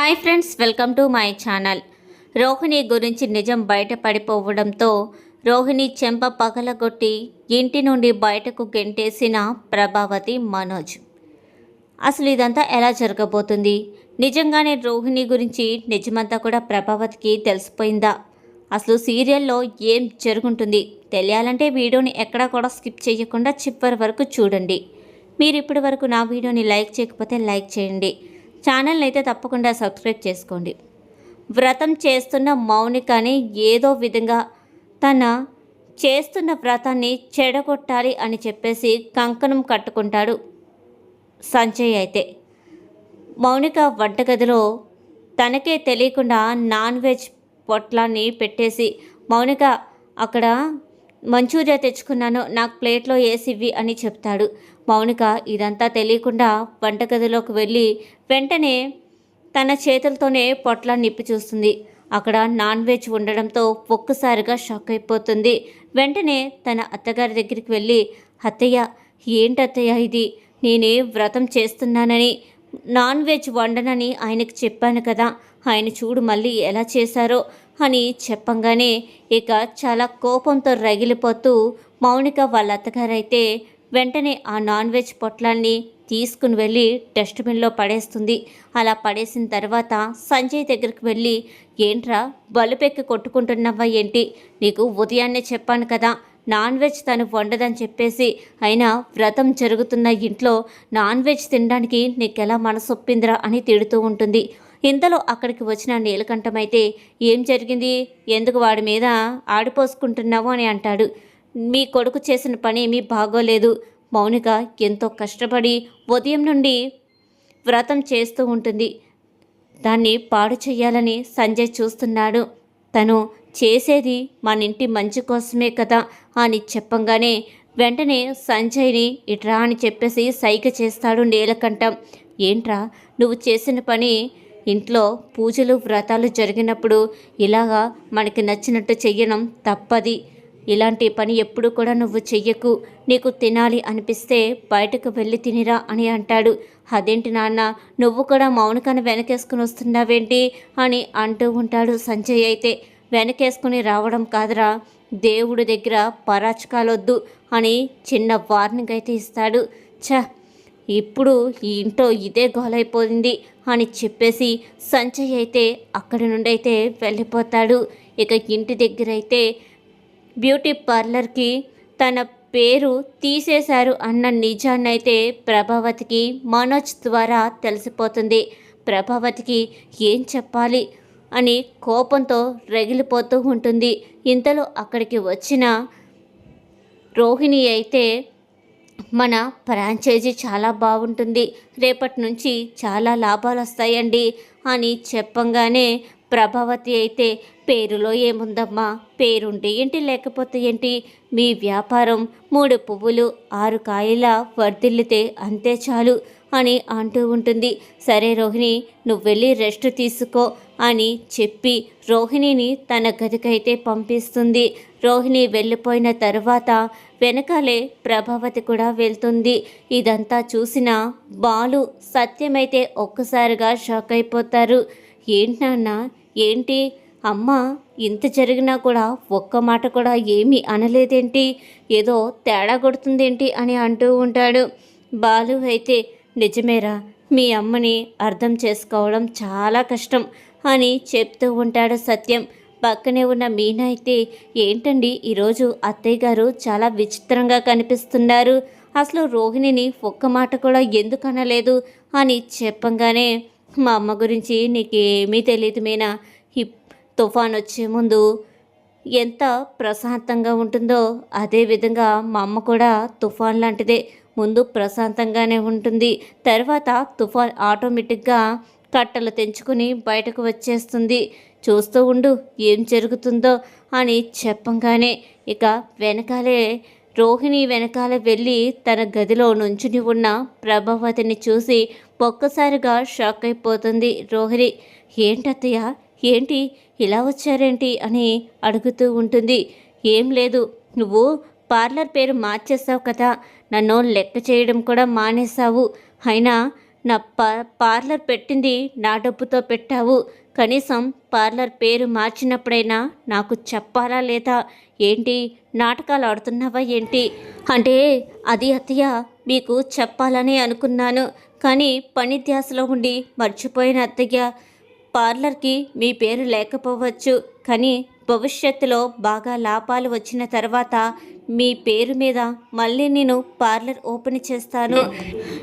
Hi friends welcome to my channel. Rohini గురించి నిజం బయటపడిపోవడంతో రోహిణి చెంప పగలగొట్టి ఇంటి నుండి బయటకు గెంటేసిన ప్రభావతి మనోజ్. అసలు ఇదంతా ఎలా జరగబోతుంది? నిజంగానే రోహిణి గురించి నిజమంతా కూడా ప్రభావతికి తెలిసిపోయిందా? అసలు సీరియల్లో ఏం జరుగుంటుంది? తెలియాలంటే వీడియోని ఎక్కడా కూడా స్కిప్ చేయకుండా చివరి వరకు చూడండి. మీరు ఇప్పటి వరకు నా వీడియోని లైక్ చేయకపోతే లైక్ చేయండి. ఛానల్ని అయితే తప్పకుండా సబ్స్క్రైబ్ చేసుకోండి. వ్రతం చేస్తున్న మౌనికని ఏదో విధంగా తన చేస్తున్న వ్రతాన్ని చెడగొట్టాలి అని చెప్పేసి కంకణం కట్టుకుంటాడు సంజయ్ అయితే. మౌనిక వంటగదిలో తనకే తెలియకుండా నాన్ వెజ్ పొట్లాన్ని పెట్టేసి మౌనిక అక్కడ మంచూరియా తెచ్చుకున్నాను నాకు ప్లేట్లో వేసివ్వి అని చెప్తాడు. మౌనిక ఇదంతా తెలియకుండా వంటగదిలోకి వెళ్ళి వెంటనే తన చేతులతోనే పొట్లాన్ని నిప్పి చూస్తుంది. అక్కడ నాన్ వెజ్ ఉండడంతో ఒక్కసారిగా షాక్ అయిపోతుంది. వెంటనే తన అత్తగారి దగ్గరికి వెళ్ళి అత్తయ్య ఏంటత్తయ్య ఇది? నేనే వ్రతం చేస్తున్నానని నాన్ వెజ్ వండనని ఆయనకు చెప్పాను కదా. ఆయన చూడు మళ్ళీ ఎలా చేశారో. అని చెప్పంగానే ఇక చాలా కోపంతో రగిలిపోతూ మౌనిక వాళ్ళ అత్తగారైతే వెంటనే ఆ నాన్ వెజ్ పొట్లాన్ని తీసుకుని వెళ్ళి డస్ట్బిన్లో పడేస్తుంది. అలా పడేసిన తర్వాత సంజయ్ దగ్గరికి వెళ్ళి ఏంట్రా బలుపెక్కి కొట్టుకుంటున్నావా ఏంటి? నీకు ఉదయాన్నే చెప్పాను కదా నాన్ వెజ్ తను వండదని చెప్పేసి అయినా వ్రతం జరుగుతున్న ఇంట్లో నాన్ వెజ్ తినడానికి నీకెలా మనసొప్పిందిరా? అని తిడుతూ ఉంటుంది. ఇంతలో అక్కడికి వచ్చిన నీలకంఠమైతే ఏం జరిగింది? ఎందుకు వాడి మీద ఆడిపోసుకుంటున్నావు? అని అంటాడు. మీ కొడుకు చేసిన పని ఏమీ బాగోలేదు. మౌనిక ఎంతో కష్టపడి ఉదయం నుండి వ్రతం చేస్తూ ఉంటుంది. దాన్ని పాడు చేయాలని సంజయ్ చూస్తున్నాడు. తను చేసేది మన ఇంటి మంచి కోసమే కదా అని చెప్పంగానే వెంటనే సంజయ్ని ఇట్రా అని చెప్పేసి సైగ చేస్తాడు నీలకంఠం. ఏంట్రా? నువ్వు చేసిన పని ఇంట్లో పూజలు వ్రతాలు జరిగినప్పుడు ఇలాగా మనకి నచ్చినట్టు చెయ్యడం తప్పది. ఇలాంటి పని ఎప్పుడు కూడా నువ్వు చెయ్యకు. నీకు తినాలి అనిపిస్తే బయటకు వెళ్ళి తినిరా అని అంటాడు. అదేంటి నాన్న నువ్వు కూడా మౌనికను వెనకేసుకుని వస్తున్నావేంటి? అని అంటూ ఉంటాడు సంజయ్ అయితే. వెనకేసుకుని రావడం కాదురా దేవుడి దగ్గర పరాచకాలొద్దు అని చిన్న వార్నింగ్ అయితే ఇస్తాడు. ఛ ఇప్పుడు ఈ ఇంట్లో ఇదే గోలైపోయింది అని చెప్పేసి సంజయ్ అయితే అక్కడి నుండి అయితే వెళ్ళిపోతాడు. ఇక ఇంటి దగ్గర అయితే బ్యూటీ పార్లర్కి తన పేరు తీసేశారు అన్న నిజాన్నైతే ప్రభావతికి మనోజ్ ద్వారా తెలిసిపోతుంది. ప్రభావతికి ఏం చెప్పాలి అని కోపంతో రగిలిపోతూ ఉంటుంది. ఇంతలో అక్కడికి వచ్చిన రోహిణి అయితే మన ఫ్రాంచైజీ చాలా బాగుంటుంది. రేపటి నుంచి చాలా లాభాలు వస్తాయండి అని చెప్పంగానే ప్రభావతి అయితే పేరులో ఏముందమ్మా? పేరుంటే ఏంటి? లేకపోతే ఏంటి? మీ వ్యాపారం మూడు పువ్వులు ఆరు కాయల వర్ధిల్లితే అంతే చాలు అని అంటూ ఉంటుంది. సరే రోహిణి నువ్వు వెళ్ళి రెస్ట్ తీసుకో. అని చెప్పి రోహిణిని తన గదికైతే పంపిస్తుంది. రోహిణి వెళ్ళిపోయిన తర్వాత వెనకాలే ప్రభావతి కూడా వెళ్తుంది. ఇదంతా చూసిన బాలు సత్యమైతే ఒక్కసారిగా షాక్ అయిపోతారు. ఏంటి నాన్న? ఏంటి? అమ్మ ఇంత జరిగినా కూడా ఒక్క మాట కూడా ఏమీ అనలేదేంటి? ఏదో తేడా కొడుతుందేంటి? అని అంటూ ఉంటాడు. బాలు అయితే నిజమేరా మీ అమ్మని అర్థం చేసుకోవడం చాలా కష్టం. అని చెప్తూ ఉంటాడు సత్యం. పక్కనే ఉన్న మీనా అయితే ఏంటండి ఈరోజు అత్తయ్య గారు చాలా విచిత్రంగా కనిపిస్తున్నారు. అసలు రోహిణిని ఒక్క మాట కూడా ఎందుకు అనలేదు? అని చెప్పంగానే మా అమ్మ గురించి నీకేమీ తెలియదు మీనా. ఈ తుఫాన్ వచ్చే ముందు ఎంత ప్రశాంతంగా ఉంటుందో అదే విధంగా మా అమ్మ కూడా తుఫాన్ లాంటిదే. ముందు ప్రశాంతంగానే ఉంటుంది. తర్వాత తుఫాన్ ఆటోమేటిక్గా కట్టలు తెంచుకుని బయటకు వచ్చేస్తుంది. చూస్తూ ఉండు ఏం జరుగుతుందో అని చెప్పంగానే ఇక వెనకాలే రోహిణి వెనకాల వెళ్ళి తన గదిలో నుంచుని ఉన్న ప్రభావతిని చూసి ఒక్కసారిగా షాక్ అయిపోతుంది రోహిణి. ఏంటత్తయ్య ఏంటి? ఇలా వచ్చారేంటి? అని అడుగుతూ ఉంటుంది. ఏం లేదు నువ్వు పార్లర్ పేరు మార్చేసావు కదా నన్ను లెక్క చేయడం కూడా మానేశావు. అయినా నా పా పార్లర్ పెట్టింది నా డబ్బుతో పెట్టావు. కనీసం పార్లర్ పేరు మార్చినప్పుడైనా నాకు చెప్పాలా లేదా? ఏంటి? నాటకాలు ఆడుతున్నావా ఏంటి? అంటే అది అత్తయ్య మీకు చెప్పాలని అనుకున్నాను. కానీ పని ధ్యాసలో ఉండి మర్చిపోయిన అత్తయ్య పార్లర్కి మీ పేరు లేకపోవచ్చు. కానీ భవిష్యత్తులో బాగా లాభాలు వచ్చిన తర్వాత మీ పేరు మీద మళ్ళీ నేను పార్లర్ ఓపెన్ చేస్తాను.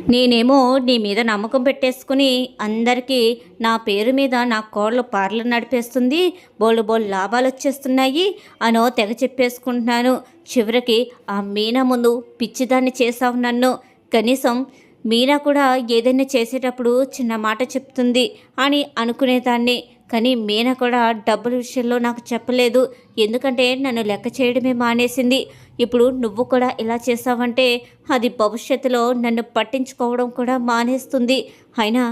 నేనేమో నీ మీద నమ్మకం పెట్టేసుకుని అందరికీ నా పేరు మీద నా కోళ్ళు పార్లర్ నడిపేస్తుంది. బోళ్ళు బోళ్ళు లాభాలు వచ్చేస్తున్నాయి. అనో తెగ చెప్పేసుకుంటున్నాను. చివరికి ఆ మీనా ముందు పిచ్చిదాన్ని చేసావు నన్ను. కనీసం మీనా కూడా ఏదైనా చేసేటప్పుడు చిన్న మాట చెప్తుంది అని అనుకునేదాన్ని. కానీ మీనా కూడా డబ్బుల విషయంలో నాకు చెప్పలేదు. ఎందుకంటే నన్ను లెక్క చేయడమే మానేసింది. ఇప్పుడు నువ్వు కూడా ఇలా చేసావంటే అది భవిష్యత్తులో నన్ను పట్టించుకోవడం కూడా మానేస్తుంది. అయినా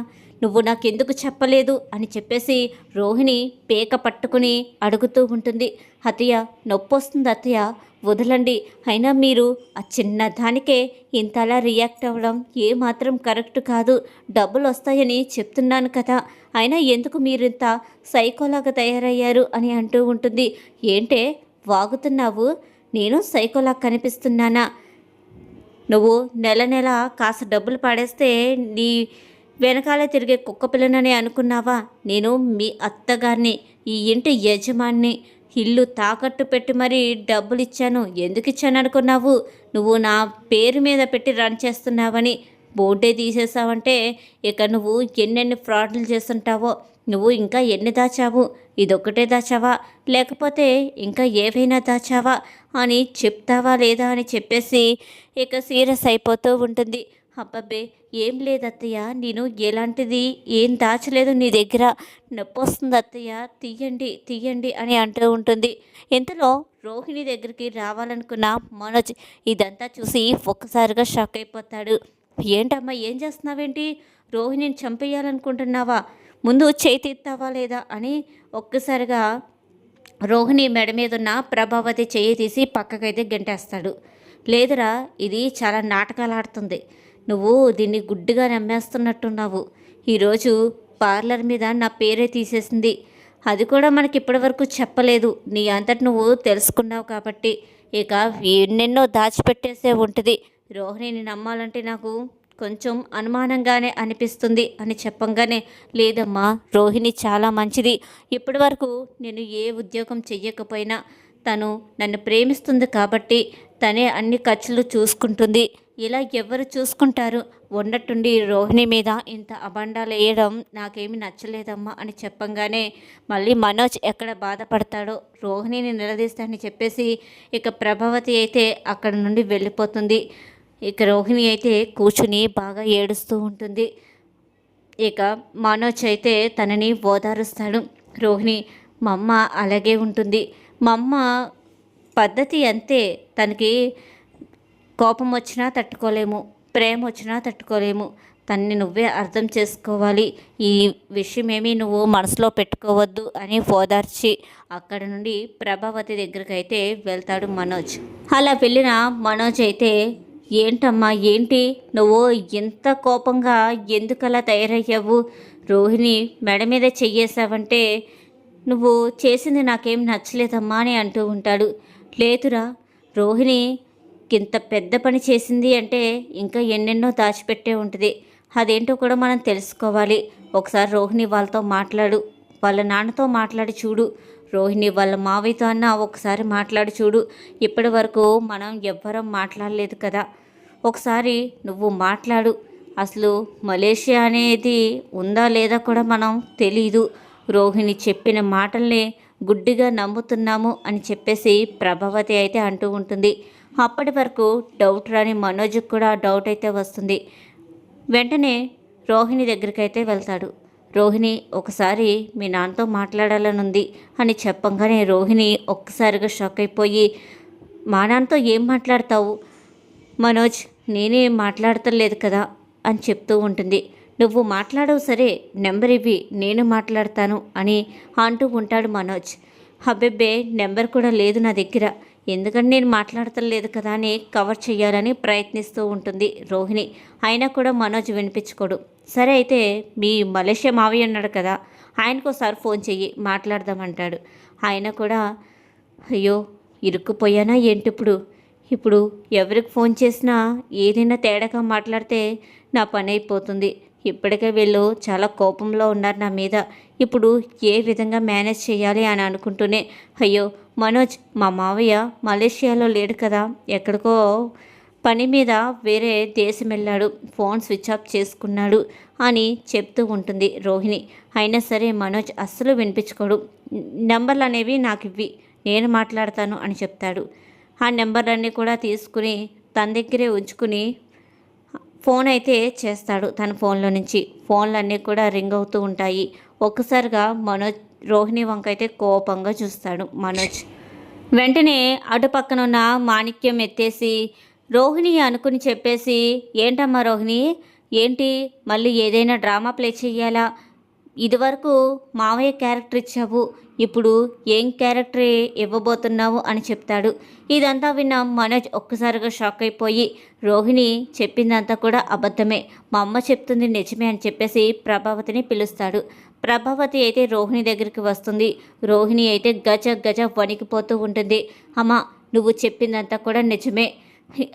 నువ్వు నాకెందుకు చెప్పలేదు అని చెప్పేసి రోహిణి పేక పట్టుకుని అడుగుతూ ఉంటుంది. అతయ్య నొప్పి వస్తుంది అత్తయ్య. వదలండి. అయినా మీరు ఆ చిన్న దానికే ఇంతలా రియాక్ట్ అవ్వడం ఏమాత్రం కరెక్ట్ కాదు. డబ్బులు వస్తాయని చెప్తున్నాను కదా. అయినా ఎందుకు మీరు ఇంత సైకోలాగా తయారయ్యారు అని అంటూ ఉంటుంది. ఏంటే? వాగుతున్నావు? నేను సైకోలా కనిపిస్తున్నానా? నువ్వు నెల నెల కాస్త డబ్బులు పాడేస్తే నీ వెనకాలే తిరిగే కుక్క పిల్లనని అనుకున్నావా? నేను మీ అత్తగారిని ఈ ఇంటి యజమాన్ని. ఇల్లు తాకట్టు పెట్టి మరీ డబ్బులు ఇచ్చాను ఎందుకు ఇచ్చాను అనుకున్నావు నువ్వు నా పేరు మీద పెట్టి రన్ చేస్తున్నావని. బోర్డే తీసేసావంటే ఇక నువ్వు ఎన్నెన్ని ఫ్రాడ్లు చేస్తుంటావో. నువ్వు ఇంకా ఎన్ని దాచావు? ఇదొక్కటే దాచావా? లేకపోతే ఇంకా ఏవైనా దాచావా? అని చెప్తావా లేదా అని చెప్పేసి ఇక సీరియస్ అయిపోతూ ఉంటుంది. అబ్బబ్బే ఏం లేదు అత్తయ్య నేను ఎలాంటిది? ఏం దాచలేదు నీ దగ్గర. నొప్పి వస్తుంది అత్తయ్య తీయండి తీయండి అని అంటూ ఉంటుంది. ఇంతలో రోహిణి దగ్గరికి రావాలనుకున్న మనోజ్ ఇదంతా చూసి ఒక్కసారిగా షాక్ అయిపోతాడు. ఏంటమ్మా ఏం చేస్తున్నావేంటి? రోహిణిని చంపేయాలనుకుంటున్నావా? ముందు చేతి ఎత్తావా లేదా అని ఒక్కసారిగా రోహిణి మెడ మీద ఉన్న ప్రభావతి చేయి తీసి పక్కకైతే గెంటేస్తాడు. లేదురా ఇది చాలా నాటకాలు ఆడుతుంది. నువ్వు దీన్ని గుడ్డుగా నమ్మేస్తున్నట్టున్నావు. ఈరోజు పార్లర్ మీద నా పేరే తీసేసింది. అది కూడా మనకి ఇప్పటివరకు చెప్పలేదు. నీ అంతటి నువ్వు తెలుసుకున్నావు కాబట్టి. ఇక ఎన్నెన్నో దాచిపెట్టేసే ఉంటుంది. రోహిణిని నమ్మాలంటే నాకు కొంచెం అనుమానంగానే అనిపిస్తుంది అని చెప్పంగానే లేదమ్మా రోహిణి చాలా మంచిది. ఇప్పటి వరకు నేను ఏ ఉద్యోగం చెయ్యకపోయినా తను నన్ను ప్రేమిస్తుంది కాబట్టి తనే అన్ని ఖర్చులు చూసుకుంటుంది. ఇలా ఎవరు చూసుకుంటారు? ఉన్నట్టుండి రోహిణి మీద ఇంత అబండాలు వేయడం నాకేమి నచ్చలేదమ్మా అని చెప్పంగానే మళ్ళీ మనోజ్ ఎక్కడ బాధపడతాడో రోహిణిని నిలదీస్తానని చెప్పేసి ఇక ప్రభావతి అయితే అక్కడ నుండి వెళ్ళిపోతుంది. ఇక రోహిణి అయితే కూర్చుని బాగా ఏడుస్తూ ఉంటుంది. ఇక మనోజ్ అయితే తనని ఓదారుస్తాడు. రోహిణి మా అమ్మ అలాగే ఉంటుంది. మా అమ్మ పద్ధతి అంతే. తనకి కోపం వచ్చినా తట్టుకోలేము ప్రేమ వచ్చినా తట్టుకోలేము. తన్ని నువ్వే అర్థం చేసుకోవాలి. ఈ విషయం ఏమీ నువ్వు మనసులో పెట్టుకోవద్దు అని ఓదార్చి అక్కడ నుండి ప్రభావతి దగ్గరికి అయితే వెళ్తాడు మనోజ్. అలా వెళ్ళిన మనోజ్ అయితే ఏంటమ్మా ఏంటి? నువ్వు ఇంత కోపంగా ఎందుకలా తయారయ్యావు? రోహిణి మెడ మీద చెయ్యేసావంటే నువ్వు చేసింది నాకేం నచ్చలేదమ్మా అని అంటూ ఉంటాడు. లేదురా రోహిణి ఇంత పెద్ద పని చేసింది అంటే ఇంకా ఎన్నెన్నో దాచిపెట్టే ఉంటుంది. అదేంటో కూడా మనం తెలుసుకోవాలి. ఒకసారి రోహిణి వాళ్ళతో మాట్లాడు. వాళ్ళ నాన్నతో మాట్లాడి చూడు. రోహిణి వాళ్ళ మావయ్యతో అన్న ఒకసారి మాట్లాడి చూడు. ఇప్పటి వరకు మనం ఎవ్వరం మాట్లాడలేదు కదా. ఒకసారి నువ్వు మాట్లాడు. అసలు మలేషియా అనేది ఉందా లేదా కూడా మనం తెలీదు. రోహిణి చెప్పిన మాటల్ని గుడ్డిగా నమ్ముతున్నాము అని చెప్పేసి ప్రభావతి అయితే అంటూ ఉంటుంది. అప్పటి వరకు డౌట్ రాని మనోజ్కి కూడా డౌట్ అయితే వస్తుంది. వెంటనే రోహిణి దగ్గరికి అయితే వెళ్తాడు. రోహిణి ఒకసారి మీ నాన్నతో మాట్లాడాలనుంది అని చెప్పంగానే రోహిణి ఒక్కసారిగా షాక్ అయిపోయి మా నాన్నతో ఏం మాట్లాడతావు? మనోజ్ నేనే మాట్లాడతలేదు కదా అని చెప్తూ ఉంటుంది. నువ్వు మాట్లాడవు సరే నెంబర్ ఇవి నేను మాట్లాడతాను అని అంటూ ఉంటాడు మనోజ్. అబ్బెబ్బే నెంబర్ కూడా లేదు నా దగ్గర. ఎందుకంటే నేను మాట్లాడతలేదు కదా అని కవర్ చేయాలని ప్రయత్నిస్తూ ఉంటుంది రోహిణి. అయినా కూడా మనోజ్ వినిపించుకోడు. సరే అయితే మీ మలేషియా మావయ్య ఉన్నాడు కదా ఆయనకు ఒకసారి ఫోన్ చెయ్యి మాట్లాడదామంటాడు ఆయన కూడా అయ్యో ఇరుక్కుపోయానా ఏంటి ఇప్పుడు? ఇప్పుడు ఎవరికి ఫోన్ చేసినా ఏదైనా తేడాగా మాట్లాడితే నా పని అయిపోతుంది. ఇప్పటికే వీళ్ళు చాలా కోపంలో ఉన్నారు నా మీద. ఇప్పుడు ఏ విధంగా మేనేజ్ చేయాలి అని అనుకుంటూనే అయ్యో మనోజ్ మా మావయ్య మలేషియాలో లేడు కదా. ఎక్కడికో పని మీద వేరే దేశం వెళ్ళాడు. ఫోన్ స్విచ్ ఆఫ్ చేసుకున్నాడు అని చెప్తూ ఉంటుంది రోహిణి. అయినా సరే మనోజ్ అస్సలు వినిపించుకోడు. నెంబర్లు అనేవి నాకు ఇవ్వి నేను మాట్లాడతాను అని చెప్తాడు. ఆ నెంబర్లన్నీ కూడా తీసుకుని తన దగ్గరే ఉంచుకుని ఫోన్ అయితే చేస్తాడు తన ఫోన్లో నుంచి. ఫోన్లన్నీ కూడా రింగ్ అవుతూ ఉంటాయి. ఒక్కసారిగా మనోజ్ రోహిణి వంక అయితే కోపంగా చూస్తాడు మనోజ్. వెంటనే అటు పక్కన ఉన్న మాణిక్యం ఎత్తేసి రోహిణి అనుకుని చెప్పేసి ఏంటమ్మా రోహిణి? ఏంటి? మళ్ళీ ఏదైనా డ్రామా ప్లే చేయాలా ఇదివరకు మావయ్య క్యారెక్టర్ ఇచ్చావు ఇప్పుడు ఏం క్యారెక్టర్ ఇవ్వబోతున్నావు అని చెప్తాడు. ఇదంతా విన్న మనోజ్ ఒక్కసారిగా షాక్ అయిపోయి రోహిణి చెప్పిందంతా కూడా అబద్ధమే. మా అమ్మ చెప్తుంది నిజమే అని చెప్పేసి ప్రభావతిని పిలుస్తాడు. ప్రభావతి అయితే రోహిణి దగ్గరికి వస్తుంది. రోహిణి అయితే గజ గజ వణికిపోతూ ఉంటుంది. అమ్మ నువ్వు చెప్పిందంతా కూడా నిజమే.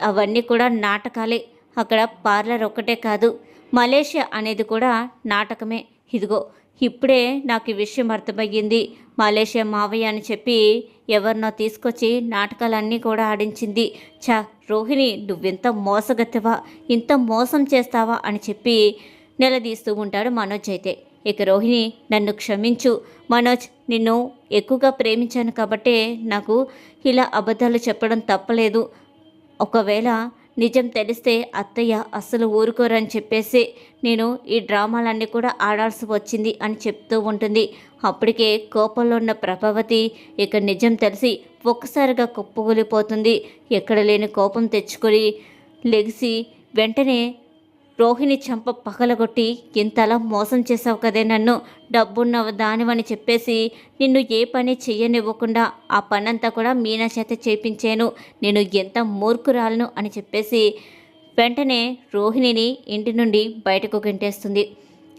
అవన్నీ కూడా నాటకాలే. అక్కడ పార్లర్ ఒక్కటే కాదు మలేషియా అనేది కూడా నాటకమే. ఇదిగో ఇప్పుడే నాకు ఈ విషయం అర్థమయ్యింది. మలేషియా మావయ్య అని చెప్పి ఎవరినో తీసుకొచ్చి నాటకాలన్నీ కూడా ఆడించింది. చా రోహిణి నువ్వెంత మోసగతివా ఇంత మోసం చేస్తావా? అని చెప్పి నిలదీస్తూ ఉంటాడు మనోజ్ అయితే. ఇక రోహిణి నన్ను క్షమించు. మనోజ్ నిన్ను ఎక్కువగా ప్రేమించాను కాబట్టే నాకు ఇలా అబద్ధాలు చెప్పడం తప్పలేదు. ఒకవేళ నిజం తెలిస్తే అత్తయ్య అస్సలు ఊరుకోరని చెప్పేసి నేను ఈ డ్రామాలన్నీ కూడా ఆడాల్సి వచ్చింది అని చెప్తూ ఉంటుంది. అప్పటికే కోపంలో ఉన్న ప్రభావతి ఇక నిజం తెలిసి ఒక్కసారిగా కుప్పగూలిపోతుంది ఎక్కడ లేని కోపం తెచ్చుకొని లెగిసి వెంటనే రోహిణి చంప పగలగొట్టి ఇంతలా మోసం చేసావు కదే నన్ను డబ్బున్న దానివని చెప్పేసి నిన్ను ఏ పని చెయ్యనివ్వకుండా ఆ పనంతా కూడా మీనా చేత చేపించాను. నేను ఎంత మూర్ఖురాలను? అని చెప్పేసి వెంటనే రోహిణిని ఇంటి నుండి బయటకు గెంటేస్తుంది.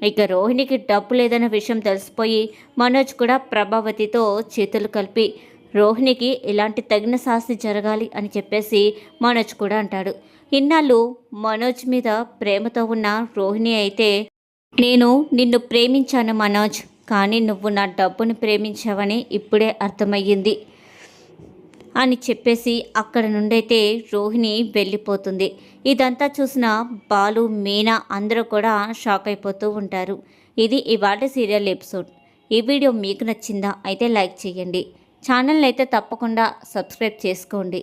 ఇక రోహిణికి డబ్బు లేదన్న విషయం తెలిసిపోయి మనోజ్ కూడా ప్రభావతితో చేతులు కలిపి రోహిణికి ఇలాంటి తగిన శాస్తి జరగాలి అని చెప్పేసి మనోజ్ కూడా అంటాడు. ఇన్నాళ్ళు మనోజ్ మీద ప్రేమతో ఉన్న రోహిణి అయితే నేను నిన్ను ప్రేమించాను మనోజ్ కానీ నువ్వు నా డబ్బుని ప్రేమించావని ఇప్పుడే అర్థమయ్యింది అని చెప్పేసి అక్కడ నుండైతే రోహిణి వెళ్ళిపోతుంది. ఇదంతా చూసిన బాలు మీనా అందరూ కూడా షాక్ అయిపోతూ ఉంటారు. ఇది ఇవాళ సీరియల్ ఎపిసోడ్. ఈ వీడియో మీకు నచ్చిందా అయితే లైక్ చేయండి. ఛానల్ని అయితే తప్పకుండా సబ్స్క్రైబ్ చేసుకోండి.